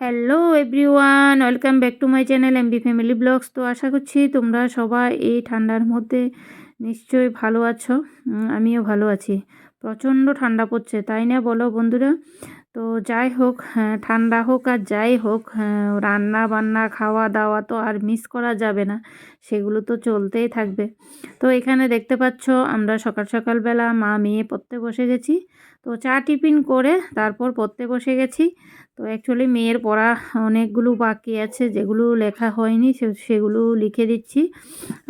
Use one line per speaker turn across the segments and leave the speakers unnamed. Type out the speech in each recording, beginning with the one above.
Hello everyone welcome back to my channel MB family blogs তো আশা করছি তোমরা সবাই এই ঠান্ডার মধ্যে নিশ্চয়ই ভালো আছো। আমিও ভালো আছি। প্রচণ্ড ঠান্ডা পড়ছে তাই না বলো বন্ধুরা? তো যাই হোক হ্যাঁ, ঠান্ডা হোক আর যাই হোক হ্যাঁ, রান্না বান্না খাওয়া দাওয়া তো আর মিস করা যাবে না সেগুলো তো চলতেই থাকবে। তো এখানে দেখতে পাচ্ছ আমরা সকাল সকালবেলা মা মেয়ে পড়তে বসে গেছি। তো চা টিফিন করে তারপর পড়তে বসে গেছি। তো অ্যাকচুয়ালি মেয়ের পড়া অনেকগুলো বাকি আছে, যেগুলো লেখা হয়নি সেগুলো লিখে দিচ্ছি।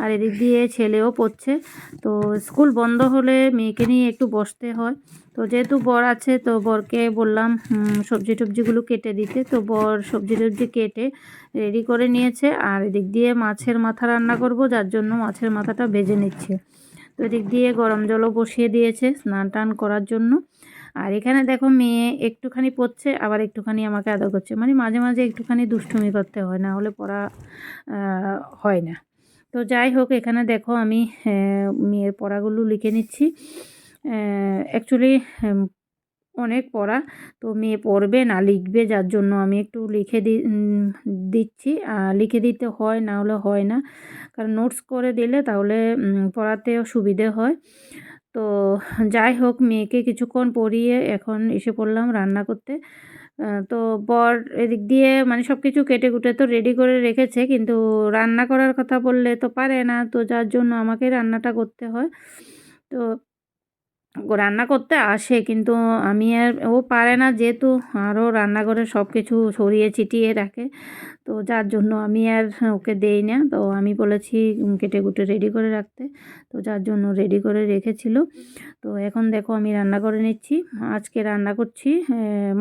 আর এদিক দিয়ে ছেলেও পড়ছে। তো স্কুল বন্ধ হলে মেয়েকে নিয়ে একটু বসতে হয়। তো যেহেতু বর আছে, তো বরকে বললাম সবজি টবজিগুলো কেটে দিতে। তো বর সবজি টবজি কেটে রেডি করে নিয়েছে। আর এদিক দিয়ে মাছের মাথা রান্না করব, যার জন্য মাছের মাথাটা ভেজে নিচ্ছে। তো এদিক দিয়ে গরম জলও বসিয়ে দিয়েছে স্নান টান করার জন্য। আর এখানে দেখো মেয়ে একটুখানি পড়ছে, আবার একটুখানি আমাকে আদর করছে। মানে মাঝে মাঝে একটুখানি দুষ্টুমি করতে হয়, না হলে পড়া হয় না। তো যাই হোক, এখানে দেখো আমি মেয়ের পড়াগুলো লিখে নিচ্ছি। অ্যাকচুয়ালি অনেক পড়া। তো মেয়ে পড়বে না, লিখবে, যার জন্য আমি একটু লিখে দি দিচ্ছি। লিখে দিতে হয়, না হলে হয় না। কারণ নোটস করে দিলে তাহলে পড়াতেও সুবিধে হয়। তো যাই হোক, মেয়েকে কিছুক্ষণ পড়িয়ে এখন এসে পড়লাম রান্না করতে। তো বর এদিক দিয়ে মানে সব কিছু কেটে কুটে তো রেডি করে রেখেছে, কিন্তু রান্না করার কথা বললে তো পারে না। তো যার জন্য আমাকে রান্নাটা করতে হয়। তো রান্না করতে আসে, কিন্তু আমি আর, ও পারে না যেহেতু আরও রান্নাঘরে সব কিছু সরিয়ে ছিটিয়ে রাখে। তো যার জন্য আমি আর ওকে দেই না। তো আমি বলেছি কেটে কুটে রেডি করে রাখতে। তো যার জন্য রেডি করে রেখেছিল। তো এখন দেখো আমি রান্না করে নিচ্ছি। আজকে রান্না করছি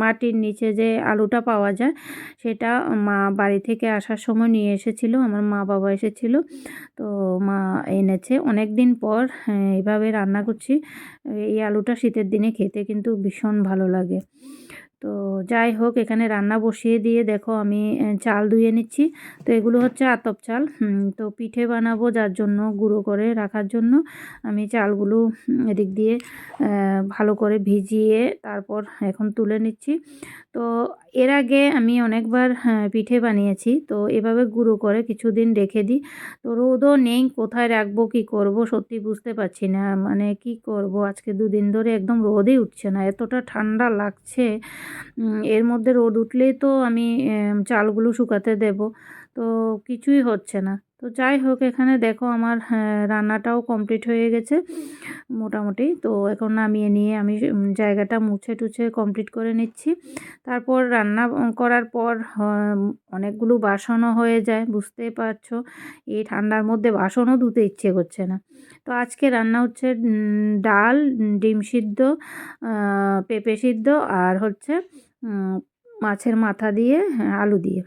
মাটির নিচে যে আলুটা পাওয়া যায়, সেটা মা বাড়ি থেকে আসার সময় নিয়ে এসেছিল। আমার মা বাবা এসেছিল। তো মা এনেছে। অনেক দিন পর এইভাবে রান্না করছি। এই আলুটা শীতের দিনে খেতে কিন্তু ভীষণ ভালো লাগে। তো যাই হোক এখানে রান্না বসিয়ে দিয়ে দেখো আমি চাল ধুয়ে নিচ্ছি। তো এগুলো হচ্ছে আতপ চাল। তো পিঠে বানাবো যার জন্য গুঁড়ো করে রাখার জন্য। আমি চালগুলো এদিক দিয়ে ভালো করে ভিজিয়ে তারপর এখন তুলে নিচ্ছি। তো এর আগে আমি অনেকবার হ্যাঁ, পিঠে বানিয়েছি। তো এভাবে গুঁড়ো করে কিছুদিন রেখে দিই। তো রোদও নেই কোথায় রাখব কি করব সত্যি বুঝতে পারছি না। মানে কি করব আজকে দুদিন ধরে একদম রোদই উঠছে না। এতটা ঠান্ডা লাগছে। এর মধ্যে রোদ উঠলেই তো আমি চালগুলো শুকাতে দেব। তো কিছুই হচ্ছে না। তো যাই হোক এখানে দেখো আমার হ্যাঁ, রান্নাটাও কমপ্লিট হয়ে গেছে মোটামুটি। তো এখন নামিয়ে নিয়ে আমি জায়গাটা মুছে টুছে কমপ্লিট করে নিচ্ছি। তারপর রান্না করার পর অনেকগুলো বাসনও হয়ে যায় বুঝতেই পারছ। এই ঠান্ডার মধ্যে বাসনও ধুতে ইচ্ছে করছে না। তো আজকে রান্না হচ্ছে ডাল ডিম সিদ্ধ পেঁপে সিদ্ধ আর হচ্ছে মাছের মাথা দিয়ে হ্যাঁ, আলু দিয়ে।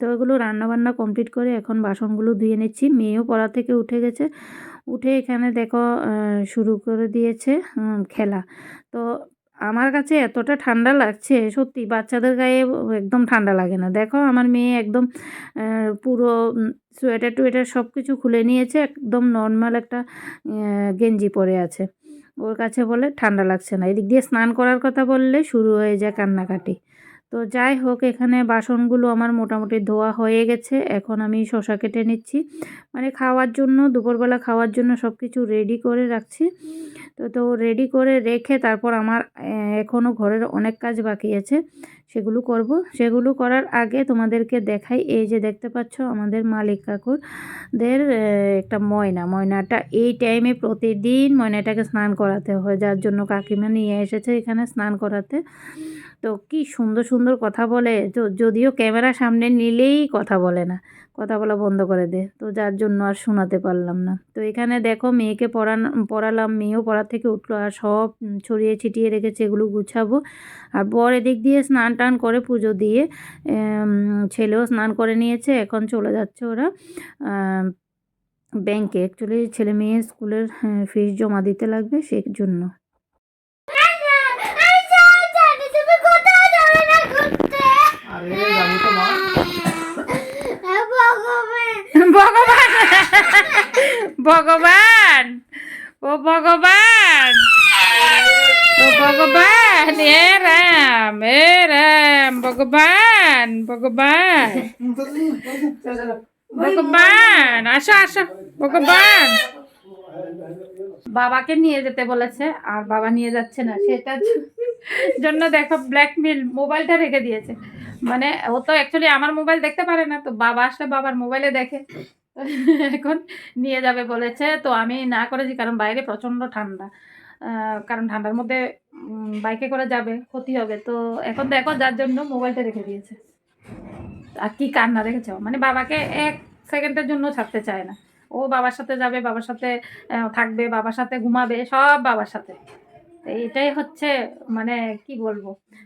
তো এগুলো রান্নাবান্না কমপ্লিট করে এখন বাসনগুলো ধুয়ে নিচ্ছি। মেয়েও পড়া থেকে উঠে গেছে। উঠে এখানে দেখো শুরু করে দিয়েছে খেলা। তো আমার কাছে এতটা ঠান্ডা লাগছে, সত্যি বাচ্চাদের গায়ে একদম ঠান্ডা লাগে না। দেখো আমার মেয়ে একদম পুরো সোয়েটার টুয়েটার সব কিছু খুলে নিয়েছে, একদম নর্মাল একটা গেঞ্জি পরে আছে। ওর কাছে বলে ঠান্ডা লাগছে না। এদিক দিয়ে স্নান করার কথা বললে শুরু হয়ে যায় কান্নাকাটি। তো যাই হোক, এখানে বাসনগুলো আমার মোটামুটি ধোয়া হয়ে গেছে। এখন আমি শশা কেটে নিচ্ছি। মানে খাওয়ার জন্য, দুপুরবেলা খাওয়ার জন্য সব কিছু রেডি করে রাখছি। তো তো রেডি করে রেখে তারপর আমার এখনও ঘরের অনেক কাজ বাকি আছে। সেগুলো করব। সেগুলো করার আগে তোমাদেরকে দেখাই। এই যে দেখতে পাচ্ছ আমাদের মালিক কাকুরদের একটা ময়না। ময়নাটা এই টাইমে প্রতিদিন ময়নাটাকে স্নান করাতে হয়। যার জন্য কাকিমা নিয়ে এসেছে এখানে স্নান করাতে। তো কি সুন্দর সুন্দর কথা বলে। যদিও ক্যামেরা সামনে নিলেই কথা বলে না। কথা বলা বন্ধ করে দে। তো যার জন্য আর শোনাতে পারলাম না। তো এখানে দেখো মেয়েকে পড়ানো, পড়ালাম। মেয়েও পড়া থেকে উঠল আর সব ছড়িয়ে ছিটিয়ে রেখেছে। এগুলো গুছাবো। আর বর এদিক দিয়ে স্নান টান করে পুজো দিয়ে ছেলেও স্নান করে নিয়েছে এখন চলে যাচ্ছে ওরা ব্যাংকে। অ্যাকচুয়ালি ছেলে মেয়ে স্কুলের ফিস জমা দিতে লাগবে সেই জন্য ভগবান! ভগবান! ও ভগবান! ও ভগবান! এ রাম এ ভগবান ভগবান। ভগবান, আসো আসো, ভগবান। বাবাকে নিয়ে যেতে বলেছে, আর বাবা নিয়ে যাচ্ছে না, সেটার জন্য দেখো ব্ল্যাকমেল মোবাইলটা রেখে দিয়েছে। মানে ও তো অ্যাকচুয়ালি আমার মোবাইল দেখতে পারে না, তো বাবা আসলে বাবার মোবাইলে দেখে। এখন নিয়ে যাবে বলেছে, তো আমি না করেছি, কারণ বাইরে প্রচণ্ড ঠান্ডা। কারণ ঠান্ডার মধ্যে বাইকে করে যাবে, ক্ষতি হবে। তো এখন দেখো যার জন্য মোবাইলটা রেখে দিয়েছে। আর কি কান্না রেখেছে? মানে বাবাকে এক সেকেন্ডের জন্য ছাড়তে চায় না। ও বাবার সাথে যাবে, বাবার সাথে থাকবে, বাবার সাথে ঘুমাবে, সব বাবার সাথে। তো এইটাই হচ্ছে মানে কি বলব?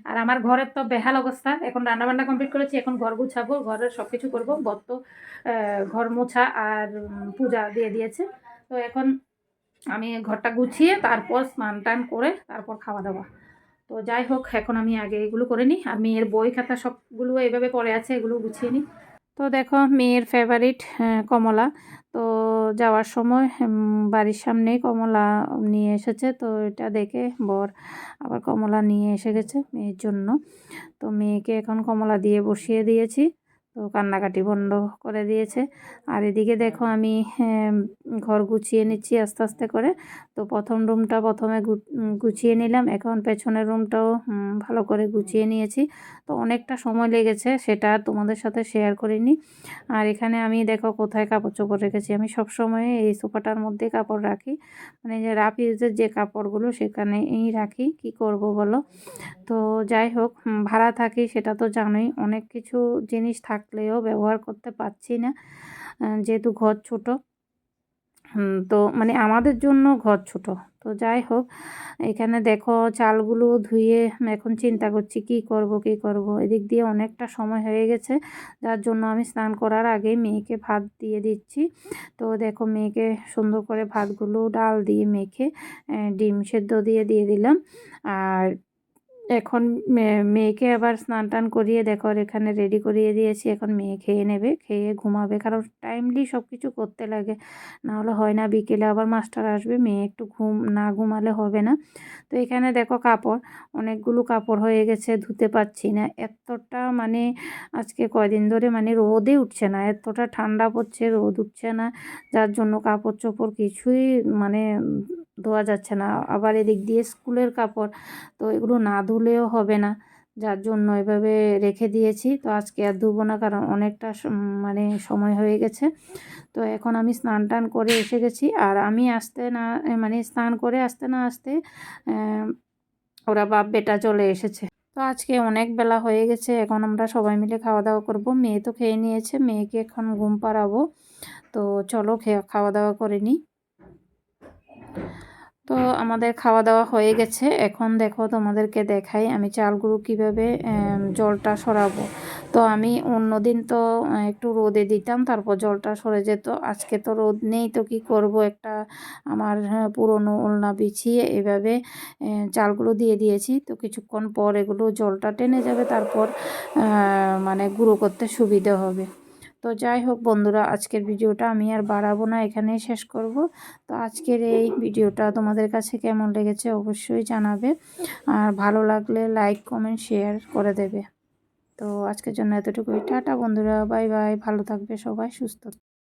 আর আমার ঘরের তো বেহাল অবস্থা। এখন রান্নাবান্না কমপ্লিট করেছি, এখন ঘর গুছাবো, ঘরের সব কিছু করব বত্ত ঘর মোছা আর পূজা দিয়ে দিয়েছে। তো এখন আমি ঘরটা গুছিয়ে তারপর স্নান টান করে তারপর খাওয়া দাওয়া। তো যাই হোক, এখন আমি আগে এগুলো করে নিই। আর মেয়ের বই খাতা সবগুলো এইভাবে পড়ে আছে, এগুলো গুছিয়ে নিই। তো দেখো, মেয়ের ফেভারিট কমলা। তো যাওয়ার সময় বাড়ির সামনেই কমলা নিয়ে এসেছে। তো এটা দেখে বর আবার কমলা নিয়ে এসে গেছে মেয়ের জন্য। তো মেয়েকে এখন কমলা দিয়ে বসিয়ে দিয়েছি। তো কান্নাকাটি বন্ধ করে দিয়েছে। আর এদিকে দেখো আমি ঘর গুছিয়ে নিচ্ছি আস্তে আস্তে করে। তো প্রথম রুমটা প্রথমে গুছিয়ে নিলাম। এখন পেছনের রুমটাও ভালো করে গুছিয়ে নিয়েছি। তো অনেকটা সময় লেগেছে, সেটা তোমাদের সাথে শেয়ার করিনি। আর এখানে আমি দেখো কোথায় কাপড় চোপড় রেখেছি। আমি সব সময় এই সোফাটার মধ্যে কাপড় রাখি। মানে যে রাফ ইউজের যে কাপড়গুলো সেখানেই রাখি। কি করব বলো? তো যাই হোক ভাড়া থাকি সেটা তো জানোই। অনেক কিছু জিনিস থাকলেও ব্যবহার করতে পারছি না। যেহেতু ঘর ছোট তো মানে আমাদের জন্য ঘর ছোট। তো যাই হোক, এখানে দেখো চালগুলো ধুয়ে এখন চিন্তা করছি কি করব কি করব। এদিক দিয়ে অনেকটা সময় হয়ে গেছে, যার জন্য আমি স্নান করার আগে মেয়েকে ভাত দিয়ে দিচ্ছি। তো দেখো মেয়েকে সুন্দর করে ভাতগুলো ডাল দিয়ে মেখে ডিম সেদ্ধ দিয়ে দিয়ে দিলাম। আর এখন মেয়েকে আবার স্নান টান করিয়ে দেখো, আর এখানে রেডি করিয়ে দিয়েছি। এখন মেয়ে খেয়ে নেবে, খেয়ে ঘুমাবে, কারণ টাইমলি সব কিছু করতে লাগে। না হলে হয় না, বিকেলে আবার মাস্টার আসবে, মেয়ে একটু ঘুম, না ঘুমালে হবে না। তো এখানে দেখো কাপড়, অনেকগুলো কাপড় হয়ে গেছে, ধুতে পারছি না। এতটা মানে আজকে কয়দিন ধরে মানে রোদে উঠছে না, এতটা ঠান্ডা পড়ছে, রোদ উঠছে না। যার জন্য কাপড় চোপড় কিছুই মানে ধোয়া যাচ্ছে না। আবার এদিক দিয়ে স্কুলের কাপড়, তো এগুলো না ধুলেও হবে না। যার জন্য এভাবে রেখে দিয়েছি। তো আজকে আর ধুবো না কারণ অনেকটা মানে সময় হয়ে গেছে। তো এখন আমি স্নান টান করে এসে গেছি। আর আমি আসতে না মানে স্নান করে আসতে না আসতে ওরা বাপ বেটা চলে এসেছে। তো আজকে অনেক বেলা হয়ে গেছে। এখন আমরা সবাই মিলে খাওয়া দাওয়া করব। মেয়ে তো খেয়ে নিয়েছে। মেয়েকে এখন ঘুম পাড়াবো। তো চলো খাওয়া দাওয়া করে নিই। তো আমাদের খাওয়া দাওয়া হয়ে গেছে। এখন দেখো তোমাদেরকে দেখাই আমি চালগুলো কীভাবে জলটা সরাবো। তো আমি অন্য দিন তো একটু রোদে দিতাম, তারপর জলটা সরে যেত। আজকে তো রোদ নেই, তো কি করব? একটা আমার পুরনো ওলনা বিছিয়ে এভাবে চালগুলো দিয়ে দিয়েছি। তো কিছুক্ষণ পর এগুলো জলটা টেনে যাবে, তারপর মানে গুঁড়ো করতে সুবিধা হবে। তো যাই হোক বন্ধুরা, আজকের ভিডিওটা আমি আর বাড়াবো না, এখানেই শেষ করব। তো আজকের এই ভিডিওটা তোমাদের কাছে কেমন লেগেছে অবশ্যই জানাবে। আর ভালো লাগলে লাইক, কমেন্ট, শেয়ার করে দেবে। তো আজকের জন্য এতটুকুই। টাটা বন্ধুরা, বাই বাই, ভালো থাকবে সবাই, সুস্থ